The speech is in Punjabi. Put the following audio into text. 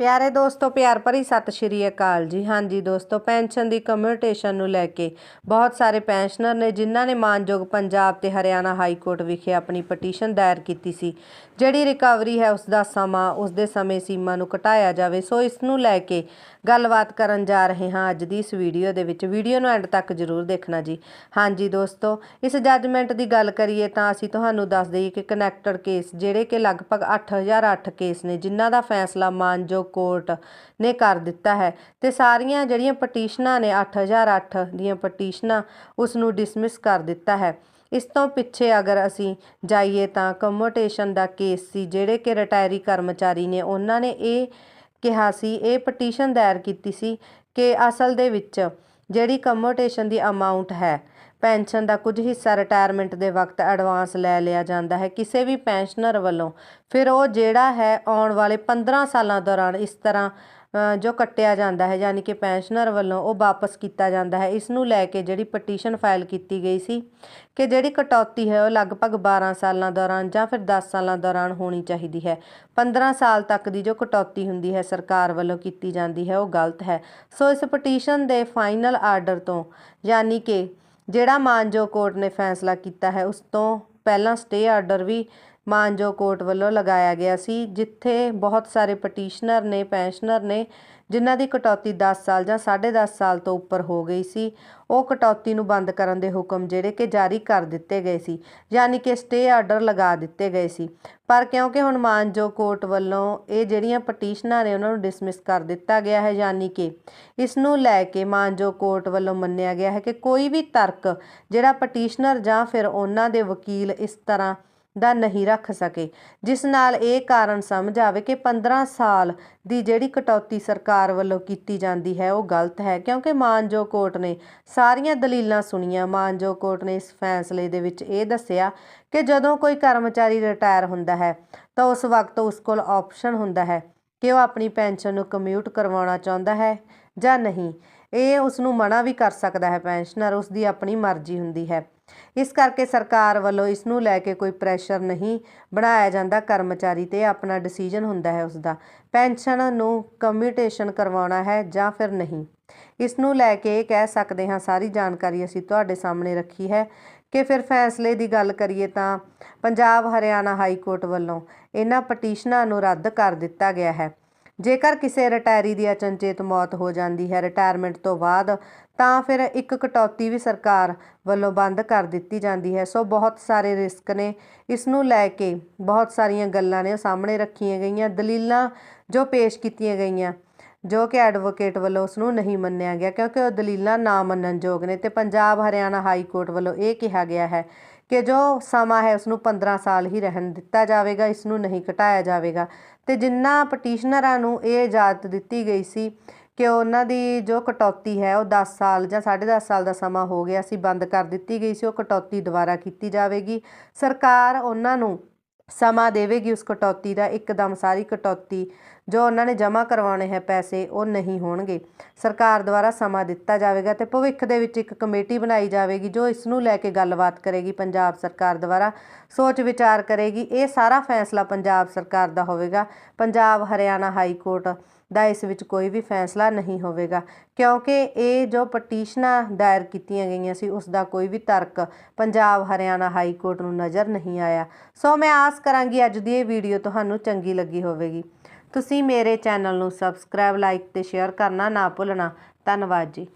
ਪਿਆਰੇ ਦੋਸਤੋ, ਪਿਆਰ ਭਰੀ ਸਤਿ ਸ਼੍ਰੀ ਅਕਾਲ ਜੀ। ਹਾਂਜੀ ਦੋਸਤੋ, ਪੈਨਸ਼ਨ ਦੀ ਕਮਿਊਟੇਸ਼ਨ ਨੂੰ ਲੈ ਕੇ ਬਹੁਤ ਸਾਰੇ ਪੈਨਸ਼ਨਰ ਨੇ, ਜਿਨ੍ਹਾਂ ਨੇ ਮਾਨਯੋਗ ਪੰਜਾਬ ਤੇ ਹਰਿਆਣਾ ਹਾਈ ਕੋਰਟ ਵਿਖੇ ਆਪਣੀ ਪਟੀਸ਼ਨ ਦਾਇਰ ਕੀਤੀ ਸੀ। ਜਿਹੜੀ ਰਿਕਵਰੀ ਹੈ, ਉਸ ਦਾ ਸਮਾਂ, ਉਸ ਦੇ ਸਮੇਂ ਸੀਮਾ ਨੂੰ ਘਟਾਇਆ ਜਾਵੇ। ਸੋ ਇਸ ਨੂੰ ਲੈ ਕੇ ਗੱਲਬਾਤ ਕਰਨ ਜਾ ਰਹੇ ਹਾਂ ਅੱਜ ਦੀ ਇਸ ਵੀਡੀਓ ਦੇ ਵਿੱਚ। ਵੀਡੀਓ ਨੂੰ ਐਂਡ ਤੱਕ ਜ਼ਰੂਰ ਦੇਖਣਾ ਜੀ। ਹਾਂਜੀ ਦੋਸਤੋ, ਇਸ ਜੱਜਮੈਂਟ ਦੀ ਗੱਲ ਕਰੀਏ ਤਾਂ ਅਸੀਂ ਤੁਹਾਨੂੰ ਦੱਸ ਦਈਏ ਕਿ ਕਨੈਕਟਡ ਕੇਸ ਜਿਹੜੇ ਕਿ ਲਗਭਗ 8008 ਕੇਸ ਨੇ, ਜਿਨ੍ਹਾਂ ਦਾ ਫੈਸਲਾ ਮਾਨਯੋਗ ਕੋਰਟ ਨੇ ਕਰ ਦਿੱਤਾ ਹੈ ਤੇ ਸਾਰੀਆਂ ਜਿਹੜੀਆਂ ਪਟੀਸ਼ਨਾਂ ਨੇ 8008 ਦੀਆਂ ਪਟੀਸ਼ਨਾਂ ਉਸ ਨੂੰ ਡਿਸਮਿਸ ਕਰ ਦਿੱਤਾ ਹੈ। ਇਸ ਤੋਂ ਪਿੱਛੇ ਅਗਰ ਅਸੀਂ ਜਾਈਏ ਤਾਂ ਕਮੋਟੇਸ਼ਨ ਦਾ ਕੇਸ ਸੀ, ਜਿਹੜੇ ਕਿ ਰਿਟਾਇਰੀ ਕਰਮਚਾਰੀ ਨੇ, ਉਹਨਾਂ ਨੇ ਇਹ ਕਿਹਾ ਸੀ, ਇਹ ਪਟੀਸ਼ਨ ਦਾਇਰ ਕੀਤੀ ਸੀ ਕਿ ਅਸਲ ਦੇ ਵਿੱਚ ਜਿਹੜੀ ਕਮੋਟੇਸ਼ਨ ਦੀ ਅਮਾਉਂਟ ਹੈ ਪੈਨਸ਼ਨ ਦਾ ਕੁਝ ਹਿੱਸਾ ਰਿਟਾਇਰਮੈਂਟ ਦੇ ਵਕਤ ਐਡਵਾਂਸ ਲੈ ਲਿਆ ਜਾਂਦਾ ਹੈ। ਕਿਸੇ ਵੀ ਪੈਨਸ਼ਨਰ ਵੱਲੋਂ ਫਿਰ ਉਹ ਜਿਹੜਾ ਹੈ ਆਉਣ ਵਾਲੇ 15 ਸਾਲਾਂ ਦੌਰਾਨ ਇਸ ਤਰ੍ਹਾਂ ਜੋ ਕੱਟਿਆ ਜਾਂਦਾ ਹੈ, ਯਾਨੀ ਕਿ ਪੈਨਸ਼ਨਰ ਵੱਲੋਂ ਉਹ ਵਾਪਸ ਕੀਤਾ ਜਾਂਦਾ ਹੈ। ਇਸ ਨੂੰ ਲੈ ਕੇ ਜਿਹੜੀ ਪਟੀਸ਼ਨ ਫਾਈਲ ਕੀਤੀ ਗਈ ਸੀ ਕਿ ਜਿਹੜੀ ਕਟੌਤੀ ਹੈ ਉਹ ਲਗਭਗ 12 ਸਾਲਾਂ ਦੌਰਾਨ ਜਾਂ ਫਿਰ 10 ਸਾਲਾਂ ਦੌਰਾਨ ਹੋਣੀ ਚਾਹੀਦੀ ਹੈ। 15 ਸਾਲ ਤੱਕ ਦੀ ਜੋ ਕਟੌਤੀ ਹੁੰਦੀ ਹੈ ਸਰਕਾਰ ਵੱਲੋਂ ਕੀਤੀ ਜਾਂਦੀ ਹੈ, ਉਹ ਗਲਤ ਹੈ। ਸੋ ਇਸ ਪਟੀਸ਼ਨ ਦੇ ਫਾਈਨਲ ਆਰਡਰ ਤੋਂ ਯਾਨੀ ਕਿ ਜਿਹੜਾ ਮਾਨਜੋ ਕੋਰਟ ਨੇ ਫੈਸਲਾ ਕੀਤਾ ਹੈ, ਉਸ ਤੋਂ ਪਹਿਲਾਂ ਸਟੇ ਆਰਡਰ ਵੀ ਮਾਨਜੋ ਕੋਰਟ ਵੱਲੋਂ ਲਗਾਇਆ ਗਿਆ ਸੀ, ਜਿੱਥੇ ਬਹੁਤ ਸਾਰੇ ਪਟੀਸ਼ਨਰ ਨੇ ਪੈਨਸ਼ਨਰ ਨੇ ਜਿਨ੍ਹਾਂ ਦੀ ਕਟੌਤੀ 10 ਸਾਲ ਜਾਂ 10.5 ਸਾਲ ਤੋਂ ਉੱਪਰ ਹੋ ਗਈ ਸੀ, ਉਹ ਕਟੌਤੀ ਨੂੰ ਬੰਦ ਕਰਨ ਦੇ ਹੁਕਮ ਜਿਹੜੇ ਕਿ ਜਾਰੀ ਕਰ ਦਿੱਤੇ ਗਏ ਸੀ, ਯਾਨੀ ਕਿ ਸਟੇ ਆਰਡਰ ਲਗਾ ਦਿੱਤੇ ਗਏ ਸੀ। ਪਰ ਕਿਉਂਕਿ ਹੁਣ ਮਾਨਜੋ ਕੋਰਟ ਵੱਲੋਂ ਇਹ ਜਿਹੜੀਆਂ ਪਟੀਸ਼ਨਾਂ ਨੇ ਉਹਨਾਂ ਨੂੰ ਡਿਸਮਿਸ ਕਰ ਦਿੱਤਾ ਗਿਆ ਹੈ, ਯਾਨੀ ਕਿ ਇਸ ਨੂੰ ਲੈ ਕੇ ਮਾਨਜੋ ਕੋਰਟ ਵੱਲੋਂ ਮੰਨਿਆ ਗਿਆ ਹੈ ਕਿ ਕੋਈ ਵੀ ਤਰਕ ਜਿਹੜਾ ਪਟੀਸ਼ਨਰ ਜਾਂ ਫਿਰ ਉਹਨਾਂ ਦੇ ਵਕੀਲ ਇਸ ਤਰ੍ਹਾਂ ਦਾ ਨਹੀਂ ਰੱਖ ਸਕੇ। ਜਿਸ ਨਾਲ ਇਹ ਕਾਰਨ ਸਮਝ ਆਵੇ ਕਿ 15 ਸਾਲ ਦੀ ਜਿਹੜੀ ਕਟੌਤੀ ਸਰਕਾਰ ਵੱਲੋਂ ਕੀਤੀ ਜਾਂਦੀ ਹੈ, ਉਹ ਗਲਤ ਹੈ। ਕਿਉਂਕਿ ਮਾਨਜੋ ਕੋਰਟ ਨੇ ਸਾਰੀਆਂ ਦਲੀਲਾਂ ਸੁਣੀਆਂ। ਮਾਨਜੋ ਕੋਰਟ ਨੇ ਇਸ ਫੈਸਲੇ ਦੇ ਵਿੱਚ ਇਹ ਦੱਸਿਆ ਕਿ ਜਦੋਂ ਕੋਈ ਕਰਮਚਾਰੀ ਰਿਟਾਇਰ ਹੁੰਦਾ ਹੈ, ਤਾਂ ਉਸ ਵਕਤ ਉਸ ਕੋਲ ਆਪਸ਼ਨ ਹੁੰਦਾ ਹੈ ਕਿ ਉਹ ਆਪਣੀ ਪੈਨਸ਼ਨ ਨੂੰ ਕਮਿਊਟ ਕਰਵਾਉਣਾ ਚਾਹੁੰਦਾ ਹੈ ਜਾਂ ਨਹੀਂ। ਇਹ ਉਸ ਨੂੰ ਮਨਾ ਵੀ ਕਰ ਸਕਦਾ ਹੈ। ਪੈਨਸ਼ਨਰ ਉਸ ਦੀ ਆਪਣੀ ਮਰਜ਼ੀ ਹੁੰਦੀ ਹੈ। ਇਸ ਕਰਕੇ ਸਰਕਾਰ ਵੱਲੋਂ ਇਸ ਨੂੰ ਲੈ ਕੇ ਕੋਈ ਪ੍ਰੈਸ਼ਰ ਨਹੀਂ ਬਣਾਇਆ ਜਾਂਦਾ। ਕਰਮਚਾਰੀ ਤੇ ਆਪਣਾ ਡਿਸੀਜਨ ਹੁੰਦਾ ਹੈ ਉਸ ਦਾ ਪੈਨਸ਼ਨ ਨੂੰ ਕਮਿਊਟੇਸ਼ਨ ਕਰਵਾਉਣਾ ਹੈ ਜਾਂ ਫਿਰ ਨਹੀਂ? ਇਸ ਨੂੰ ਲੈ ਕੇ ਇਹ ਕਹਿ ਸਕਦੇ ਹਾਂ, ਸਾਰੀ ਜਾਣਕਾਰੀ ਅਸੀਂ ਤੁਹਾਡੇ ਸਾਹਮਣੇ ਰੱਖੀ ਹੈ। ਕਿ ਫਿਰ ਫੈਸਲੇ ਦੀ ਗੱਲ ਕਰੀਏ ਤਾਂ ਪੰਜਾਬ ਹਰਿਆਣਾ ਹਾਈ ਕੋਰਟ ਵੱਲੋਂ ਇਹਨਾਂ ਪਟੀਸ਼ਨਾਂ ਨੂੰ ਰੱਦ ਕਰ ਦਿੱਤਾ ਗਿਆ ਹੈ। ਜੇਕਰ ਕਿਸੇ ਰਿਟਾਇਰੀ ਦੀ ਅਚਨਚੇਤ ਮੌਤ ਹੋ ਜਾਂਦੀ ਹੈ ਰਿਟਾਇਰਮੈਂਟ ਤੋਂ ਬਾਅਦ ਤਾਂ ਫਿਰ ਇੱਕ ਕਟੌਤੀ ਵੀ ਸਰਕਾਰ ਵੱਲੋਂ ਬੰਦ ਕਰ ਦਿੱਤੀ ਜਾਂਦੀ ਹੈ। ਸੋ ਬਹੁਤ ਸਾਰੇ ਰਿਸਕ ਨੇ। ਇਸ ਨੂੰ ਲੈ ਕੇ ਬਹੁਤ ਸਾਰੀਆਂ ਗੱਲਾਂ ਨੇ ਉਹ ਸਾਹਮਣੇ ਰੱਖੀਆਂ ਗਈਆਂ। ਦਲੀਲਾਂ ਜੋ ਪੇਸ਼ ਕੀਤੀਆਂ ਗਈਆਂ, ਜੋ ਕਿ ਐਡਵੋਕੇਟ ਵੱਲੋਂ ਉਸ ਨੂੰ ਨਹੀਂ ਮੰਨਿਆ ਗਿਆ, ਕਿਉਂਕਿ ਉਹ ਦਲੀਲਾਂ ਨਾ ਮੰਨਣਯੋਗ ਨੇ ਤੇ ਪੰਜਾਬ ਹਰਿਆਣਾ ਹਾਈ ਕੋਰਟ ਵੱਲੋਂ ਇਹ ਕਿਹਾ ਗਿਆ ਹੈ ਕਿ ਜੋ ਸਮਾਂ ਹੈ ਉਸ ਨੂੰ 15 ਸਾਲ ਹੀ ਰਹਿਣ ਦਿੱਤਾ ਜਾਵੇਗਾ ਇਸ ਨੂੰ ਨਹੀਂ ਘਟਾਇਆ ਜਾਵੇਗਾ। ਤੇ ਜਿੰਨਾ ਪਟੀਸ਼ਨਰਾਂ ਨੂੰ ਇਹ ਇਜਾਜ਼ਤ ਦਿੱਤੀ ਗਈ ਸੀ ਕਿ ਉਹਨਾਂ ਦੀ ਜੋ ਕਟੌਤੀ ਹੈ, ਉਹ 10 ਸਾਲ ਜਾਂ 10.5 ਸਾਲ ਦਾ ਸਮਾਂ ਹੋ ਗਿਆ ਸੀ, ਬੰਦ ਕਰ ਦਿੱਤੀ ਗਈ ਸੀ, ਉਹ ਕਟੌਤੀ ਦੁਬਾਰਾ ਕੀਤੀ ਜਾਵੇਗੀ। ਸਰਕਾਰ ਉਹਨਾਂ ਨੂੰ ਸਮਾਂ ਦੇਵੇਗੀ ਉਸ ਕਟੌਤੀ ਦਾ, ਇੱਕਦਮ ਸਾਰੀ ਕਟੌਤੀ ਜੋ ਉਹਨਾਂ ਨੇ ਜਮ੍ਹਾਂ ਕਰਵਾਉਣੇ ਹੈ ਪੈਸੇ, ਉਹ ਨਹੀਂ ਹੋਣਗੇ। ਸਰਕਾਰ ਦੁਆਰਾ ਸਮਾਂ ਦਿੱਤਾ ਜਾਵੇਗਾ ਤੇ ਭਵਿੱਖ ਦੇ ਵਿੱਚ ਇੱਕ ਕਮੇਟੀ ਬਣਾਈ ਜਾਵੇਗੀ ਜੋ ਇਸ ਨੂੰ ਲੈ ਕੇ ਗੱਲਬਾਤ ਕਰੇਗੀ, ਪੰਜਾਬ ਸਰਕਾਰ ਦੁਆਰਾ ਸੋਚ ਵਿਚਾਰ ਕਰੇਗੀ। ਇਹ ਸਾਰਾ ਫੈਸਲਾ ਪੰਜਾਬ ਸਰਕਾਰ ਦਾ ਹੋਵੇਗਾ। ਪੰਜਾਬ, ਹਰਿਆਣਾ ਹਾਈ ਕੋਰਟ ਦਾ ਇਸ ਵਿੱਚ ਕੋਈ ਵੀ ਫੈਸਲਾ ਨਹੀਂ ਹੋਵੇਗਾ। ਕਿਉਂਕਿ ਇਹ ਜੋ ਪਟੀਸ਼ਨਾਂ ਦਾਇਰ ਕੀਤੀਆਂ ਗਈਆਂ ਸੀ, ਉਸ ਦਾ ਕੋਈ ਵੀ ਤਰਕ ਪੰਜਾਬ ਹਰਿਆਣਾ ਹਾਈ ਕੋਰਟ ਨੂੰ ਨਜ਼ਰ ਨਹੀਂ ਆਇਆ। ਸੋ ਮੈਂ ਆਸ ਕਰਾਂਗੀ ਅੱਜ ਦੀ ਇਹ ਵੀਡੀਓ ਤੁਹਾਨੂੰ ਚੰਗੀ ਲੱਗੀ ਹੋਵੇਗੀ। ਤੁਸੀਂ ਮੇਰੇ ਚੈਨਲ ਨੂੰ ਸਬਸਕ੍ਰਾਈਬ, ਲਾਈਕ ਤੇ ਸ਼ੇਅਰ ਕਰਨਾ ਨਾ ਭੁੱਲਣਾ। ਧੰਨਵਾਦ ਜੀ।